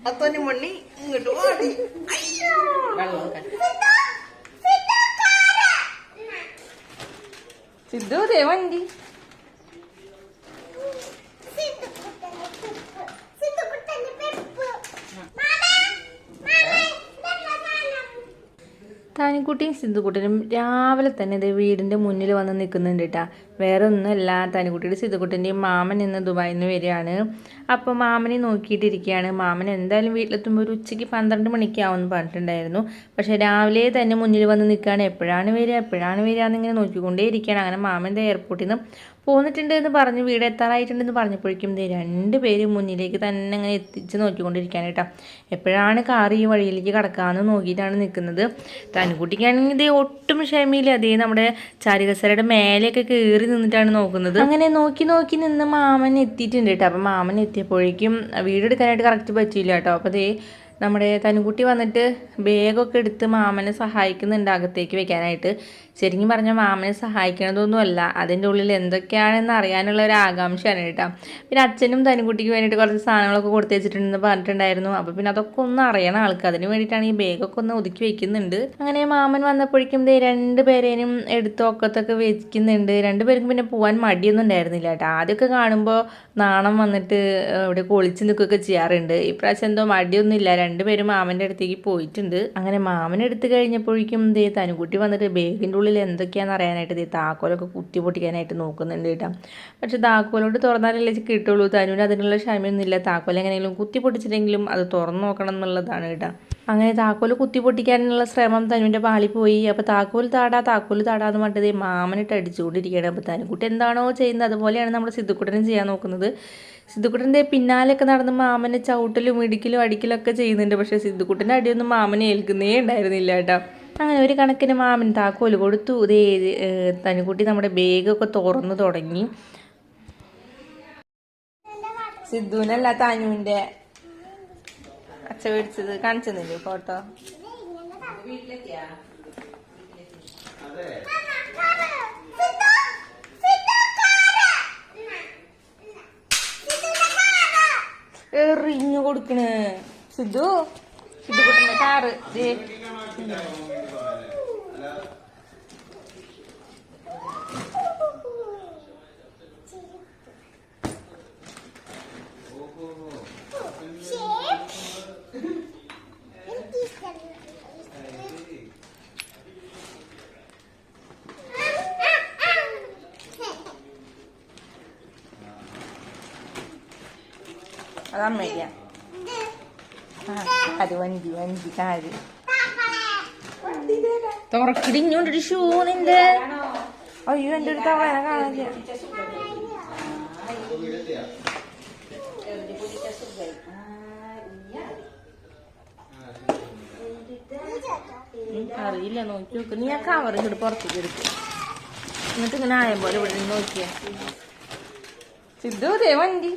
അത്തോന്റെ മണ്ണി ഇങ്ങോട്ട് ഓടി സിദ്ധു ദേ വണ്ടി താനിക്കുട്ടിയും സിദ്ധുക്കുട്ടനും രാവിലെ തന്നെ ഇത് വീടിന്റെ മുന്നിൽ വന്ന് നിൽക്കുന്നുണ്ട് കേട്ടാ വേറെ ഒന്നുമല്ല തനിക്കുട്ടിയുടെ സിദ്ധുക്കുട്ടന്റെയും മാമൻ ഇന്ന് ദുബായിൽ നിന്ന് വരികയാണ്. അപ്പോൾ മാമനെ നോക്കിയിട്ടിരിക്കുകയാണ്. മാമൻ എന്തായാലും വീട്ടിലെത്തുമ്പോൾ ഒരു ഉച്ചയ്ക്ക് പന്ത്രണ്ട് മണിക്കാവും എന്ന് പറഞ്ഞിട്ടുണ്ടായിരുന്നു. പക്ഷേ രാവിലെ തന്നെ മുന്നിൽ വന്ന് നിൽക്കുകയാണ്. എപ്പോഴാണ് വരിക എപ്പോഴാണ് വരിക എന്നിങ്ങനെ നോക്കിക്കൊണ്ടേ ഇരിക്കുകയാണ് അങ്ങനെ മാമന്റെ എയർപോർട്ടിൽ നിന്ന് പോന്നിട്ടുണ്ട് എന്ന് പറഞ്ഞ് വീട് എത്താറായിട്ടുണ്ടെന്ന് പറഞ്ഞപ്പോഴേക്കും ദേ രണ്ട് പേര് മുന്നിലേക്ക് തന്നെ അങ്ങനെ എത്തിച്ച് നോക്കിക്കൊണ്ടിരിക്കുകയാണ് കേട്ടോ എപ്പോഴാണ് കാർ ഈ വഴിയിലേക്ക് കടക്കാമെന്ന് നോക്കിയിട്ടാണ് നിൽക്കുന്നത്. തൻകുട്ടിക്കാണെങ്കിൽ ഇതേ ഒട്ടും ക്ഷമയില്ല. അതേ നമ്മുടെ ചാരികസരയുടെ മേലെയൊക്കെ കയറി നിന്നിട്ടാണ് നോക്കുന്നത്. അങ്ങനെ നോക്കി നോക്കി നിന്ന് മാമൻ എത്തിയിട്ടുണ്ട് കേട്ടോ. അപ്പം മാമൻ എത്തിയപ്പോഴേക്കും വീടെടുക്കാനായിട്ട് കറക്റ്റ് പറ്റിയില്ല കേട്ടോ. അപ്പോൾ അതേ നമ്മുടെ തനുകുട്ടി വന്നിട്ട് ബാഗൊക്കെ എടുത്ത് മാമനെ സഹായിക്കുന്നുണ്ട് അകത്തേക്ക് വെക്കാനായിട്ട്. ശരിക്കും പറഞ്ഞാൽ മാമനെ സഹായിക്കണതൊന്നുമല്ല. അതിന്റെ ഉള്ളിൽ എന്തൊക്കെയാണെന്ന് അറിയാനുള്ള ഒരു ആകാംക്ഷയാണ് കേട്ടോ. പിന്നെ അച്ഛനും തനുകുട്ടിക്ക് വേണ്ടിയിട്ട് കുറച്ച് സാധനങ്ങളൊക്കെ കൊടുത്തു വെച്ചിട്ടുണ്ടെന്ന് പറഞ്ഞിട്ടുണ്ടായിരുന്നു. അപ്പോൾ പിന്നെ അതൊക്കെ ഒന്ന് അറിയണം ആൾക്ക്. അതിന് വേണ്ടിയിട്ടാണ് ഈ ബാഗൊക്കെ ഒന്ന് ഒതുക്കി വെക്കുന്നുണ്ട്. അങ്ങനെ മാമൻ വന്നപ്പോഴേക്കും ദേ രണ്ട് പേരേനും എടുത്ത് ഒക്കത്തൊക്കെ വെക്കുന്നുണ്ട്. രണ്ടുപേർക്കും പിന്നെ പോകാൻ മടിയൊന്നും ഉണ്ടായിരുന്നില്ല കേട്ടോ. ആദ്യമൊക്കെ കാണുമ്പോൾ നാണം വന്നിട്ട് ഇവിടെ കൊളിച്ച് നിൽക്കുകയൊക്കെ ചെയ്യാറുണ്ട്. ഇപ്രാവശ്യം എന്തോ മടിയൊന്നുമില്ല രണ്ടുപേരും മാമന്റെ അടുത്തേക്ക് പോയിട്ടുണ്ട്. അങ്ങനെ മാമൻ എടുത്ത് കഴിഞ്ഞപ്പോഴേക്കും ദേ തനുകുട്ടി വന്നിട്ട് ബാഗിന്റെ ഉള്ളിൽ എന്തൊക്കെയാണെന്ന് അറിയാനായിട്ട് ദേ താക്കോലൊക്കെ കുത്തി പൊട്ടിക്കാനായിട്ട് നോക്കുന്നുണ്ട് കേട്ടോ. പക്ഷെ താക്കോലോട്ട് തുറന്നാലല്ലേ കിട്ടുള്ളൂ. തനുവിന് അതിനുള്ള ക്ഷമയൊന്നുമില്ല താക്കോൽ എങ്ങനെയെങ്കിലും കുത്തി പൊട്ടിച്ചിട്ടെങ്കിലും അത് തുറന്നു നോക്കണം എന്നുള്ളതാണ് കേട്ടോ. അങ്ങനെ താക്കോൽ കുത്തി പൊട്ടിക്കാനുള്ള ശ്രമം തനുവിന്റെ പാളി പോയി. അപ്പോൾ താക്കോൽ താടാ താക്കോൽ താടാന്ന് എന്ന് പറഞ്ഞത് മാമനിട്ട് അടിച്ചുകൊണ്ടിരിക്കുകയാണ് അപ്പോൾ തനുക്കുട്ടി എന്താണോ ചെയ്യുന്നത്. അതുപോലെയാണ് നമ്മൾ സിദ്ധുക്കുട്ടനും ചെയ്യാൻ നോക്കുന്നത്. സിദ്ധുക്കുട്ടന്റെ പിന്നാലെയൊക്കെ നടന്ന് മാമനെ ചവിട്ടലും ഇടിക്കലും അടിക്കലും ഒക്കെ ചെയ്യുന്നുണ്ട്. പക്ഷേ സിദ്ധുക്കുട്ടന്റെ അടിയൊന്നും മാമനെ ഏൽക്കുന്നേ ഉണ്ടായിരുന്നില്ല കേട്ടോ. അങ്ങനെ ഒരു കണക്കിന് മാമൻ താക്കോൽ കൊടുത്തു. ഇതേ തനുക്കുട്ടി നമ്മുടെ ബാഗൊക്കെ തുറന്നു തുടങ്ങി. സിദ്ധുവിനല്ല തനുവിന്റെ അച്ഛ മേടിച്ചത് കാണിച്ചെന്നില്ലേ ഫോട്ടോ? എറിഞ്ഞു കൊടുക്കണ്. സിദ്ധു? സിദ്ധു കൊടുക്കണേ കാറ് ദേ അത് വണ്ടി വണ്ടി കാര് തുറക്കിടിഞ്ഞോണ്ടൊരു ഷൂ നിന്റെ. അയ്യോ എന്റെ ഒരു തവണ കാണാനില്ല ഉം, അറിയില്ല നോക്കി നോക്ക്. നീ ആ കവർ ഇങ്ങോട്ട് പുറത്തേക്ക് എടുക്കും. എന്നിട്ട് ഇങ്ങനെ ആയ പോലെ ഇവിടെ നോക്കിയ. സിദ്ധു ദേ വണ്ടി.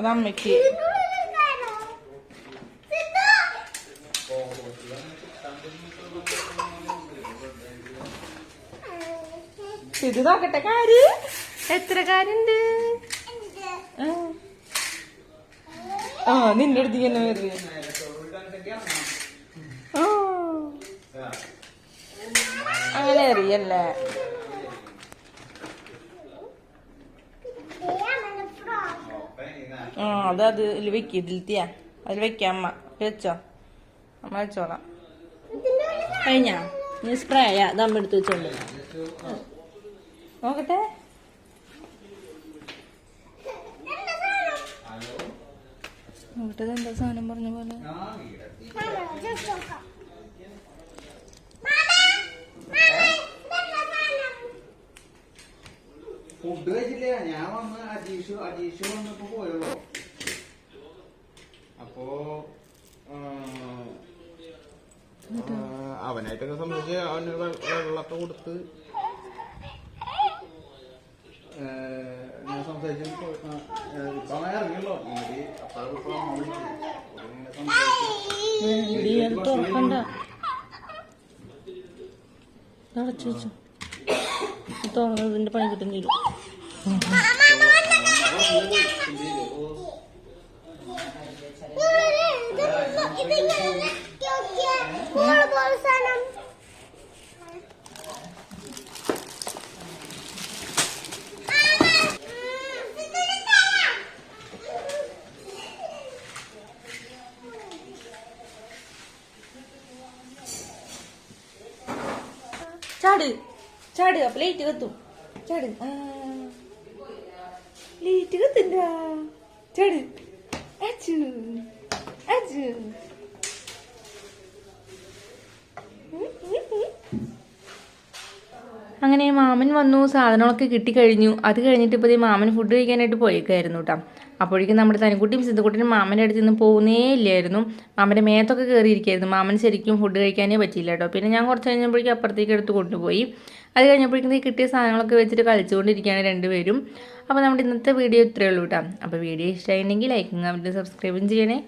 അത് അമ്മയ്ക്ക് ഇത് നോക്കട്ടെ കാര്. എത്ര കാര്യണ്ട് ആ. നിന്റെ അടുത്ത് തന്നെ വരുന്നത്. അങ്ങനെ അറിയല്ലേ ആ അത് അത് ഇതിൽ വെക്ക് ഇതിലെത്തിയാ അതിൽ വെക്കാം വെച്ചോ. അമ്മ വെച്ചോളാം. കഴിഞ്ഞാ? നീ സ്പ്രേ ആയാ. ദമ്മ എടുത്ത് വെച്ചോണ്ട് നോക്കട്ടെ. നോക്കട്ടെ എന്താ സാധനം പറഞ്ഞ പോലെ? ഫുഡ് കഴിച്ചില്ല? ഞാൻ വന്ന് അജീഷ് അജീഷ് വന്നപ്പോ പോയുള്ളൂ അപ്പോ അവനായിട്ടൊക്കെ സംബന്ധിച്ച് അവന് വെള്ളമൊക്കെ കൊടുത്ത് ഞാൻ സംസാരിച്ചു ഇപ്പൊ അവൻ ഇറങ്ങിയല്ലോ. ഇനി തുറന്നതിന്റെ പണി കിട്ടുന്നില്ല. ചാട്. ചാട്. അപ്പൊ ലൈറ്റ് കത്തും. ചാട്. ലൈറ്റ് കത്തില്ല ചാട്. അച്ചു അച്ചു അങ്ങനെ മാമൻ വന്നു സാധനങ്ങളൊക്കെ കിട്ടിക്കഴിഞ്ഞു. അത് കഴിഞ്ഞിട്ട് ഇപ്പോൾ മാമൻ ഫുഡ് കഴിക്കാനായിട്ട് പോയേക്കായിരുന്നു കേട്ടോ അപ്പോഴേക്കും നമ്മുടെ തനിക്കുട്ടിയും സിദ്ധുക്കുട്ടിയും മാമന്റെ അടുത്ത് നിന്ന് പോകുന്നേ ഇല്ലായിരുന്നു. മാമന്റെ മേത്തൊക്കെ കയറിയിരിക്കായിരുന്നു മാമൻ ശരിക്കും ഫുഡ് കഴിക്കാനേ പറ്റിയില്ല കേട്ടോ. പിന്നെ ഞാൻ കുറച്ച് കഴിഞ്ഞപ്പോഴേക്കും അപ്പുറത്തേക്ക് എടുത്ത് കൊണ്ടുപോയി. അത് കഴിഞ്ഞപ്പോഴേക്കും ഈ കിട്ടിയ സാധനങ്ങളൊക്കെ വെച്ചിട്ട് കളിച്ചുകൊണ്ടിരിക്കുകയാണ് രണ്ടുപേരും. അപ്പോൾ നമ്മുടെ ഇന്നത്തെ വീഡിയോ ഇത്രയേ ഉള്ളൂ കേട്ടോ. അപ്പോൾ വീഡിയോ ഇഷ്ടമായിട്ടുണ്ടെങ്കിൽ ലൈക്കും കമന്റും സബ്സ്ക്രൈബും ചെയ്യണേ.